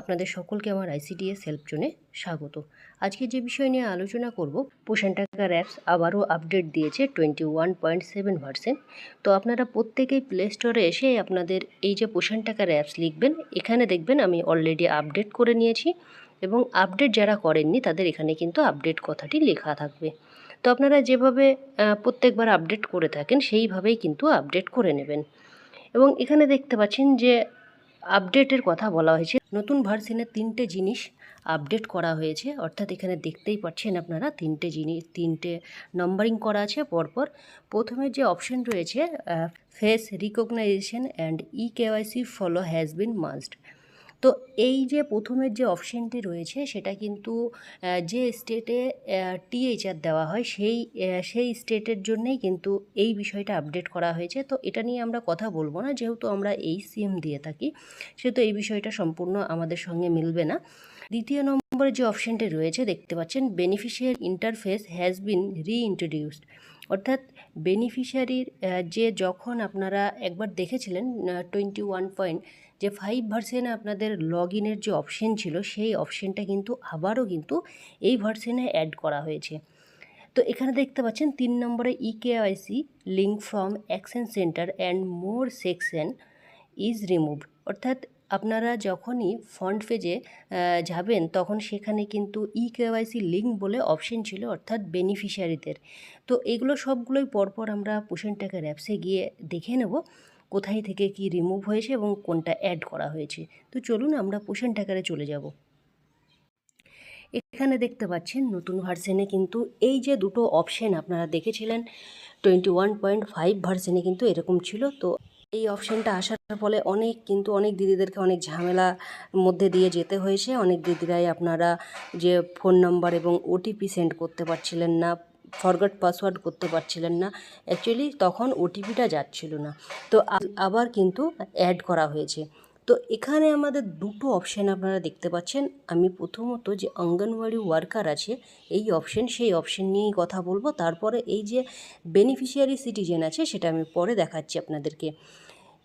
আপনাদের সকলকে আমার আইসিডিএস হেল্প জোনে স্বাগত। আজকে যে বিষয় নিয়ে আলোচনা করব, পোষণ টাকার অ্যাপস আবারও আপডেট দিয়েছে twenty one point seven percent তো আপনারা প্রত্যেকেই প্লে স্টোরে এসে আপনাদের এই যে পোষণ টাকার অ্যাপস লিখবেন, এখানে দেখবেন আমি অলরেডি আপডেট করে নিয়েছি এবং আপডেট যারা করেননি, তাদের এখানে কিন্তু আপডেট কথাটি লেখা থাকবে। তো আপনারা যেভাবে প্রত্যেকবার আপডেট করে থাকেন, সেইভাবেই কিন্তু আপডেট করে নেবেন। এবং এখানে দেখতে পাচ্ছেন যে আপডেটের কথা বলা হয়েছে। নতুন ভার্সিনের তিনটে জিনিস আপডেট করা হয়েছে। অর্থাৎ এখানে দেখতেই পাচ্ছেন আপনারা, তিনটে জিনিস, তিনটে নম্বরিং করা আছে। পরপর প্রথমে যে অপশন রয়েছে face recognition and e KYC follow has been must তো এই যে প্রথমের যে অপশনটি রয়েছে, সেটা কিন্তু যে স্টেটে টিএইচআর দেওয়া হয়, সেই সেই স্টেটের জন্যেই কিন্তু এই বিষয়টা আপডেট করা হয়েছে। তো এটা নিয়ে আমরা কথা বলব না, যেহেতু আমরা এই সিএম দিয়ে থাকি, সেহেতু এই বিষয়টা সম্পূর্ণ আমাদের সঙ্গে মিলবে না। দ্বিতীয় নম্বরে যে অপশনটি রয়েছে, দেখতে পাচ্ছেন beneficiary interface has been reintroduced অর্থাৎ বেনিফিশিয়ারির যে যখন আপনারা একবার দেখেছিলেন টোয়েন্টি ওয়ান পয়েন্ট যে ফাইভ ভার্সেনে আপনাদের লগ ইনের যে অপশন ছিল, সেই অপশনটা কিন্তু আবারও কিন্তু এই ভার্সেনে অ্যাড করা হয়েছে। তো এখানে দেখতে পাচ্ছেন, তিন নম্বরে e KYC link from action centre and more section is remove অর্থাৎ আপনারা যখনই ফ্রন্ট পেজে যাবেন, তখন সেখানে কিন্তু ই কেওয়াইসি লিঙ্ক বলে অপশন ছিল, অর্থাৎ বেনিফিশিয়ারিদের তো এগুলো সবগুলোই পরপর আমরা পোষণ টাকার অ্যাপসে গিয়ে দেখে নেব, কোথায় থেকে কি রিমুভ হয়েছে এবং কোনটা অ্যাড করা হয়েছে। তো চলুন আমরা পোষণ টাকারে চলে যাব। এখানে দেখতে পাচ্ছেন, নতুন ভার্সনে কিন্তু এই যে দুটো অপশন আপনারা দেখেছিলেন টোয়েন্টি ওয়ান পয়েন্ট ফাইভ ভার্সনে কিন্তু এরকম ছিল। তো এই অপশানটা আসার ফলে অনেক কিন্তু অনেক দিদিদেরকে অনেক ঝামেলার মধ্যে দিয়ে যেতে হয়েছে। অনেক দিদিরাই আপনারা যে ফোন নাম্বার এবং ওটিপি সেন্ড করতে পারছিলেন না ফরগট পাসওয়ার্ড করতে পারছিলেন না অ্যাকচুয়ালি তখন ওটিপিটা যাচ্ছিল না। তো আবার কিন্তু অ্যাড করা হয়েছে। তো এখানে আমাদের দুটো অপশান আপনারা দেখতে পাচ্ছেন। আমি প্রথমত যে অঙ্গনওয়াড়ি ওয়ার্কার আছে, এই অপশন সেই অপশন নিয়েই কথা বলব। তারপরে এই যে বেনিফিশিয়ারি সিটিজেন আছে, সেটা আমি পরে দেখাচ্ছি আপনাদেরকে।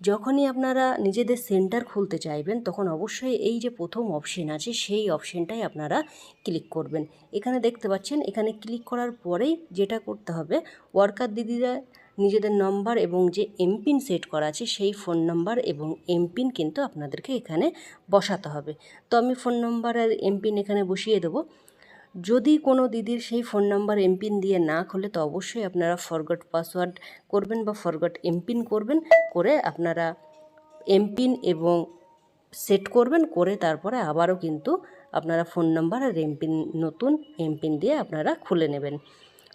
যখনই আপনারা নিজেদের সেন্টার খুলতে চাইবেন, তখন অবশ্যই এই যে প্রথম অপশন আছে, সেই অপশনটাই আপনারা ক্লিক করবেন। এখানে দেখতে পাচ্ছেন, এখানে ক্লিক করার পরেই যেটা করতে হবে ওয়ার্কার দিদিরা নিজেদের নম্বর এবং যে এমপিন সেট করা আছে সেই ফোন নাম্বার এবং এমপিন কিন্তু আপনাদেরকে এখানে বসাতে হবে। তো আমি ফোন নম্বর আর এমপিন এখানে বসিয়ে দেবো। যদি কোনো দিদির সেই ফোন নাম্বার এমপিন দিয়ে না খোলে, তো অবশ্যই আপনারা ফরগট পাসওয়ার্ড করবেন বা ফরগট এমপিন করবেন, করে আপনারা এমপিন এবং সেট করবেন, করে তারপরে আবারও কিন্তু আপনারা ফোন নাম্বার আর এমপিন নতুন এমপিন দিয়ে আপনারা খুলে নেবেন।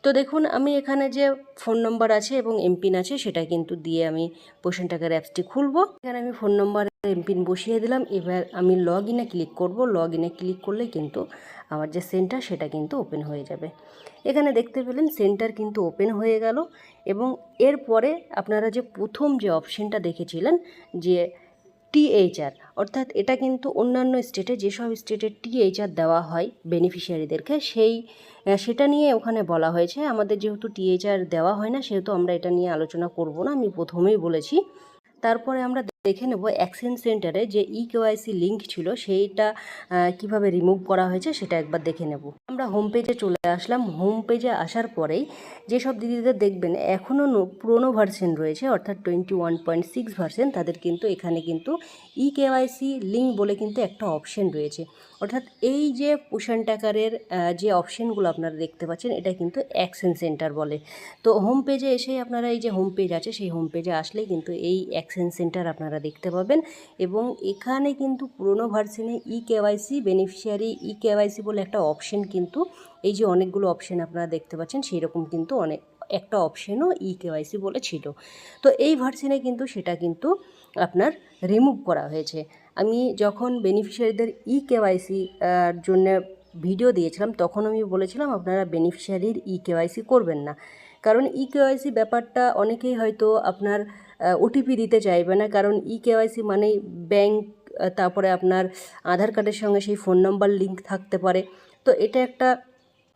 তো দেখুন, আমি এখানে যে ফোন নম্বর আছে এবং এমপিন আছে, সেটা কিন্তু দিয়ে আমি পোষণ টাকার অ্যাপসটি খুলবো। এখানে আমি ফোন নম্বর এমপিন বসিয়ে দিলাম। এবার আমি লগ ইনে ক্লিক করব। লগ ইনে ক্লিক করলে কিন্তু আমার যে সেন্টার সেটা কিন্তু ওপেন হয়ে যাবে। এখানে দেখতে পেলেন সেন্টার কিন্তু ওপেন হয়ে গেল এবং এরপরে আপনারা যে প্রথম যে অপশনটা দেখেছিলেন, যে টিএইচআর অর্থাৎ এটা কিন্তু অন্যান্য স্টেটে যেসব স্টেটে টিএইচআর দেওয়া হয় বেনিফিশিয়ারিদেরকে সেই সেটা নিয়ে ওখানে বলা হয়েছে। আমাদের যেহেতু টিএইচআর দেওয়া হয় না, সেহেতু আমরা এটা নিয়ে আলোচনা করব না। আমি প্রথমেই বলেছি। তারপরে আমরা দেখে নেব অ্যাকশন সেন্টারে যে ই কেওয়াইসি লিঙ্ক ছিল, সেইটা কীভাবে রিমুভ করা হয়েছে সেটা একবার দেখে নেব। আমরা হোম পেজে চলে আসলাম। হোম পেজে আসার পরেই যেসব দিদিদের দেখবেন, এখনও পুরনো ভার্সেন রয়েছে, অর্থাৎ twenty one point six version তাদের কিন্তু এখানে কিন্তু ই কেওয়াইসি লিঙ্ক বলে কিন্তু একটা অপশন রয়েছে। অর্থাৎ এই যে পোষণ টাকারের যে অপশনগুলো আপনারা দেখতে পাচ্ছেন, এটা কিন্তু অ্যাকশন সেন্টার বলে। তো হোম পেজে এসে আপনারা এই যে হোম পেজ আছে, সেই হোম পেজে আসলেই কিন্তু এই অ্যাকশন সেন্টার আপনারা দেখতে পাবেন। এবং এখানে কিন্তু পুরোনো ভার্সনে e KYC beneficiary e KYC বলে একটা অপশন কিন্তু, এই যে অনেকগুলো অপশন আপনারা দেখতে পাচ্ছেন সেই রকম কিন্তু অনেক, একটা অপশনও ই কেওয়াইসি বলে ছিল। তো এই ভার্সনে কিন্তু সেটা কিন্তু আপনার রিমুভ করা হয়েছে। আমি যখন বেনিফিশিয়ারিদের ই কেওয়াইসি জন্য ভিডিও দিয়েছিলাম, তখন আমি বলেছিলাম, আপনারা বেনিফিশিয়ারির ই কেওয়াইসি করবেন না। কারণ ই কেওয়াইসি ব্যাপারটা অনেকেই হয়তো আপনার ওটিপি দিতে চাইবে না। কারণ ই কেওয়াইসি মানেই ব্যাংক তারপরে আপনার আধার কার্ডের সঙ্গে সেই ফোন নাম্বার লিঙ্ক থাকতে পারে। তো এটা একটা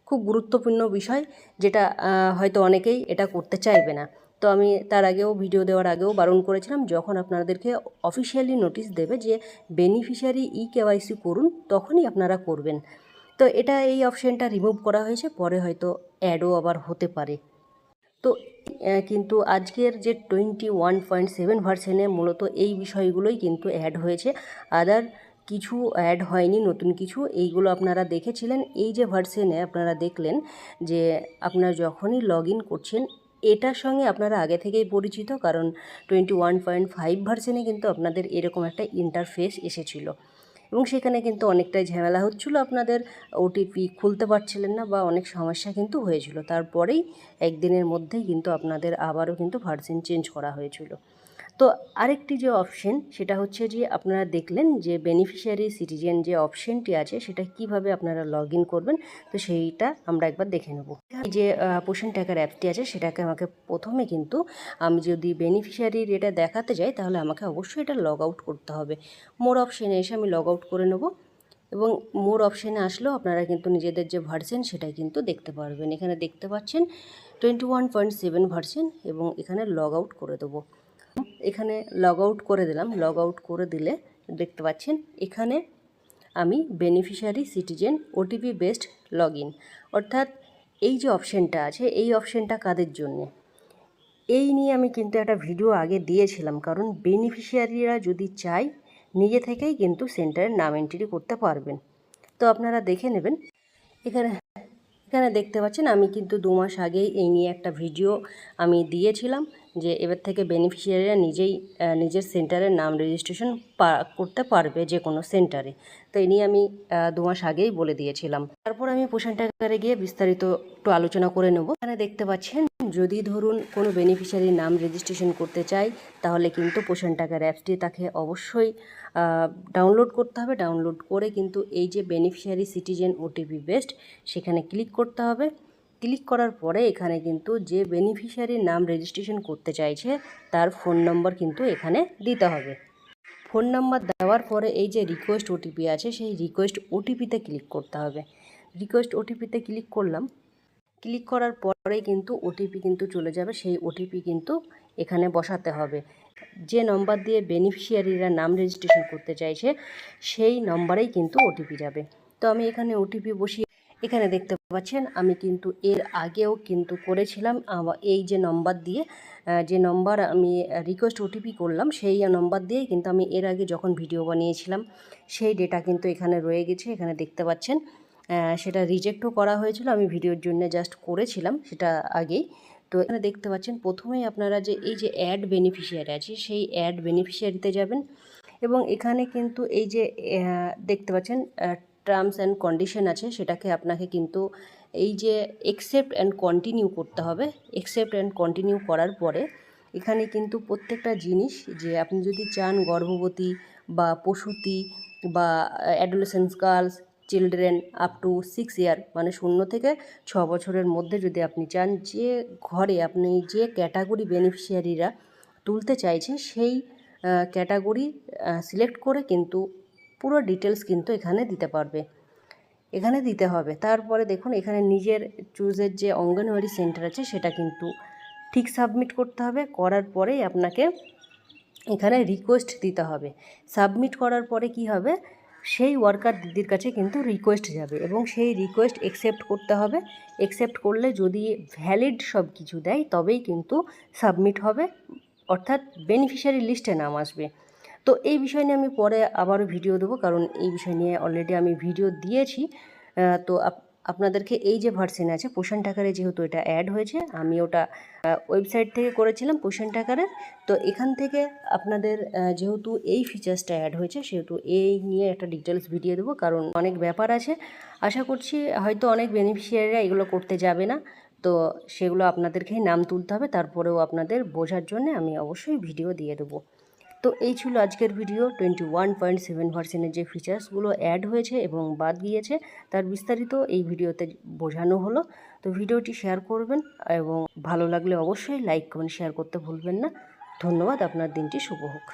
খুব গুরুত্বপূর্ণ বিষয় যেটা হয়তো অনেকেই এটা করতে চাইবে না। তো আমি তার আগেও ভিডিও দেওয়ার আগেও বারণ করেছিলাম, যখন আপনাদেরকে অফিসিয়ালি নোটিশ দেবে যে বেনিফিশিয়ারি ই কেওয়াইসি করুন, তখনই আপনারা করবেন। তো এটা এই অপশানটা রিমুভ করা হয়েছে, পরে হয়তো অ্যাডও আবার হতে পারে। তো কিন্তু আজকের যে টোয়েন্টি ওয়ান পয়েন্ট সেভেন ভার্সেনে মূলত এই বিষয়গুলোই কিন্তু অ্যাড হয়েছে। আদার কিছু অ্যাড হয়নি, নতুন কিছু, এইগুলো আপনারা দেখেছিলেন। এই যে ভার্সেনে আপনারা দেখলেন যে আপনারা যখনই লগ ইন করছেন, এটার সঙ্গে আপনারা আগে থেকেই পরিচিত, কারণ টোয়েন্টি ওয়ান পয়েন্ট ফাইভ ভার্সেনে কিন্তু আপনাদের এরকম একটা ইন্টারফেস এসেছিল। এবং সেখানে কিন্তু অনেকটাই ঝামেলা হচ্ছিল। আপনাদের ওটিপি খুলতে পারছিলেন না বা অনেক সমস্যা কিন্তু হয়েছিল। তারপরেই একদিনের মধ্যেই কিন্তু আপনাদের আবারও কিন্তু ভার্সিন চেঞ্জ করা হয়েছিল। তো আরেকটি যে অপশন সেটা হচ্ছে যে আপনারা দেখলেন যে বেনিফিশিয়ারি সিটিজেন যে অপশনটি আছে, সেটা কীভাবে আপনারা লগ ইন করবেন, তো সেইটা আমরা একবার দেখে নেব। যে পোষণ টাকার অ্যাপটি আছে, সেটাকে আমাকে প্রথমে কিন্তু আমি যদি বেনিফিশিয়ারির এটা দেখাতে যাই, তাহলে আমাকে অবশ্যই এটা লগ আউট করতে হবে। মোর অপশানে এসে আমি লগ আউট করে নেব এবং মোর অপশানে আসলেও আপনারা কিন্তু নিজেদের যে ভার্সেন সেটা কিন্তু দেখতে পারবেন। এখানে দেখতে পাচ্ছেন twenty one point seven version এবং এখানে লগ আউট করে দেবো। এখানে লগ আউট করে দিলাম। লগ আউট করে দিলে দেখতে পাচ্ছেন, এখানে আমি beneficiary citizen OTP based log in অর্থাৎ এই যে অপশানটা আছে, এই অপশানটা কাদের জন্যে? এই নিয়ে আমি কিন্তু একটা ভিডিও আগে দিয়েছিলাম, কারণ বেনিফিশিয়ারিরা যদি চায়, নিজে থেকেই কিন্তু সেন্টারের নাম এন্ট্রি করতে পারবেন। তো আপনারা দেখে নেবেন। এখানে এখানে দেখতে পাচ্ছেন, আমি কিন্তু দু মাস আগেই এই নিয়ে একটা ভিডিও আমি দিয়েছিলাম। যে এবার থেকে বেনিফিশিয়ারিরা নিজেই নিজের সেন্টারের নাম রেজিস্ট্রেশন করতে পারবে যে কোনো সেন্টারে তো এই নিয়ে আমি দু মাস আগেই বলে দিয়েছিলাম। তারপর আমি পোষণ টাকারে গিয়ে বিস্তারিত একটু আলোচনা করে নেব। এখানে দেখতে পাচ্ছেন, যদি ধরুন কোনো বেনিফিশিয়ারির নাম রেজিস্ট্রেশন করতে চাই তাহলে কিন্তু পোষণ টাকার অ্যাপসটি তাকে অবশ্যই ডাউনলোড করতে হবে। ডাউনলোড করে কিন্তু এই যে বেনিফিশিয়ারি সিটিজেন ওটিপি বেস্ট সেখানে ক্লিক করতে হবে। ক্লিক করার পরে এখানে কিন্তু যে বেনিফিশিয়ারির নাম রেজিস্ট্রেশন করতে চাইছে, তার ফোন নম্বর কিন্তু এখানে দিতে হবে। ফোন নাম্বার দেওয়ার পরে এই যে রিকোয়েস্ট ওটিপি আছে, সেই রিকোয়েস্ট ওটিপিতে ক্লিক করতে হবে। রিকোয়েস্ট ওটিপিতে ক্লিক করলাম। ক্লিক করার পরে কিন্তু ওটিপি কিন্তু চলে যাবে, সেই ওটিপি কিন্তু এখানে বসাতে হবে। যে নম্বর দিয়ে বেনিফিশিয়ারিরা নাম রেজিস্ট্রেশন করতে চাইছে, সেই নম্বরেই কিন্তু ওটিপি যাবে। তো আমি এখানে ওটিপি বসিয়ে এখানে দেখতে পাচ্ছেন, আমি কিন্তু এর আগেও কিন্তু করেছিলাম এই যে নম্বর দিয়ে যে নম্বর আমি রিকোয়েস্ট ওটিপি করলাম, সেই নম্বর দিয়ে কিন্তু আমি এর আগে যখন ভিডিও বানিয়েছিলাম, সেই ডেটা কিন্তু এখানে রয়ে গেছে, এখানে দেখতে পাচ্ছেন সেটা রিজেক্টও করা হয়েছিল, আমি ভিডিওর জন্য জাস্ট করেছিলাম সেটা আগেই। তো এখানে দেখতে পাচ্ছেন, প্রথমেই আপনারা যে এই যে অ্যাড বেনিফিশিয়ারি আছে, সেই অ্যাড বেনিফিশিয়ারিতে যাবেন এবং এখানে কিন্তু এই যে দেখতে পাচ্ছেন টার্মস অ্যান্ড কন্ডিশন আছে, সেটাকে আপনাকে কিন্তু এই যে একসেপ্ট অ্যান্ড কন্টিনিউ করতে হবে। একসেপ্ট অ্যান্ড কন্টিনিউ করার পরে এখানে কিন্তু প্রত্যেকটা জিনিস যে আপনি যদি চান গর্ভবতী বা প্রসূতি বা adolescence girls children up to six year মানে শূন্য থেকে ছ বছরের মধ্যে যদি আপনি চান, যে ঘরে আপনি যে ক্যাটাগরি বেনিফিশিয়ারিরা তুলতে চাইছে, সেই ক্যাটাগরি সিলেক্ট করে কিন্তু পুরো ডিটেলস কিন্তু এখানে দিতে পারবে। এখানে দিতে হবে। তারপরে দেখুন, এখানে নিজের চুজের যে অঙ্গনওয়াড়ি সেন্টার আছে, সেটা কিন্তু ঠিক সাবমিট করতে হবে। করার পরেই আপনাকে এখানে রিকোয়েস্ট দিতে হবে। সাবমিট করার পরে কি হবে? সেই ওয়ার্কার দিদির কাছে কিন্তু রিকোয়েস্ট যাবে এবং সেই রিকোয়েস্ট একসেপ্ট করতে হবে। একসেপ্ট করলে যদি ভ্যালিড সব কিছু দেয়, তবেই কিন্তু সাবমিট হবে। অর্থাৎ বেনিফিশিয়ারি লিস্টে নাম আসবে। তো এই বিষয় নিয়ে আমি পরে আবারও ভিডিও দেবো, কারণ এই বিষয় নিয়ে অলরেডি আমি ভিডিও দিয়েছি। তো আপনাদেরকে এই যে ভার্সেন আছে, পোষণ টাকারে যেহেতু এটা অ্যাড হয়েছে, আমি ওটা ওয়েবসাইট থেকে করেছিলাম পোষণ টাকারের তো এখান থেকে আপনাদের যেহেতু এই ফিচার্সটা অ্যাড হয়েছে, সেহেতু এই নিয়ে একটা ডিটেলস ভিডিও দেবো, কারণ অনেক ব্যাপার আছে। আশা করছি হয়তো অনেক বেনিফিশিয়ারিরা এগুলো করতে যাবে না। তো সেগুলো আপনাদেরকেই নাম তুলতে হবে, তারপরেও আপনাদের বোঝার জন্য আমি অবশ্যই ভিডিও দিয়ে দেবো। তো এই ছিল আজকের video twenty one point seven ভার্সেনের যে ফিচার্সগুলো অ্যাড হয়েছে এবং বাদ গিয়েছে, তার বিস্তারিত এই ভিডিওতে বোঝানো হলো। তো ভিডিওটি শেয়ার করবেন এবং ভালো লাগলে অবশ্যই লাইক কমেন্ট শেয়ার করতে ভুলবেন না। ধন্যবাদ, আপনার দিনটি শুভ হোক।